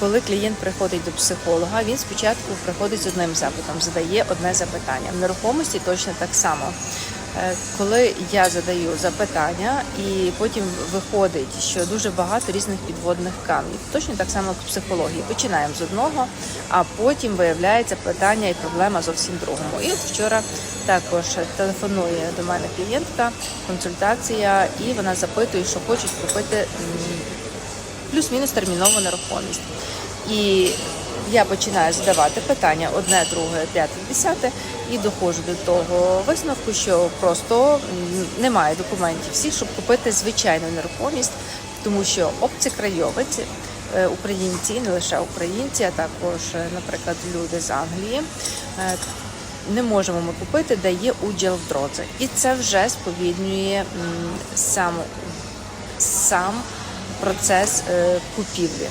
коли клієнт приходить до психолога, він спочатку приходить з одним запитом, задає одне запитання. В нерухомості точно так само. Е, Коли я задаю запитання, і потім виходить, що дуже багато різних підводних камнів, точно так само як в психології. Починаємо з одного, а потім виявляється питання і проблема зовсім другому. І от вчора також телефонує до мене клієнтка, консультація, і вона запитує, що хочуть купити плюс-мінус термінову нерухомість. І я починаю задавати питання одне, друге, п'яте, десяте, і доходжу до того висновку, що просто немає документів всіх, щоб купити звичайну нерухомість, тому що опція краєвиці. е, Українці, не лише українці, а також, е, наприклад, люди з Англії. е, Не можемо ми купити, де є уділ в дрозі. І це вже сповільнює м, сам, сам процес е, купівлі.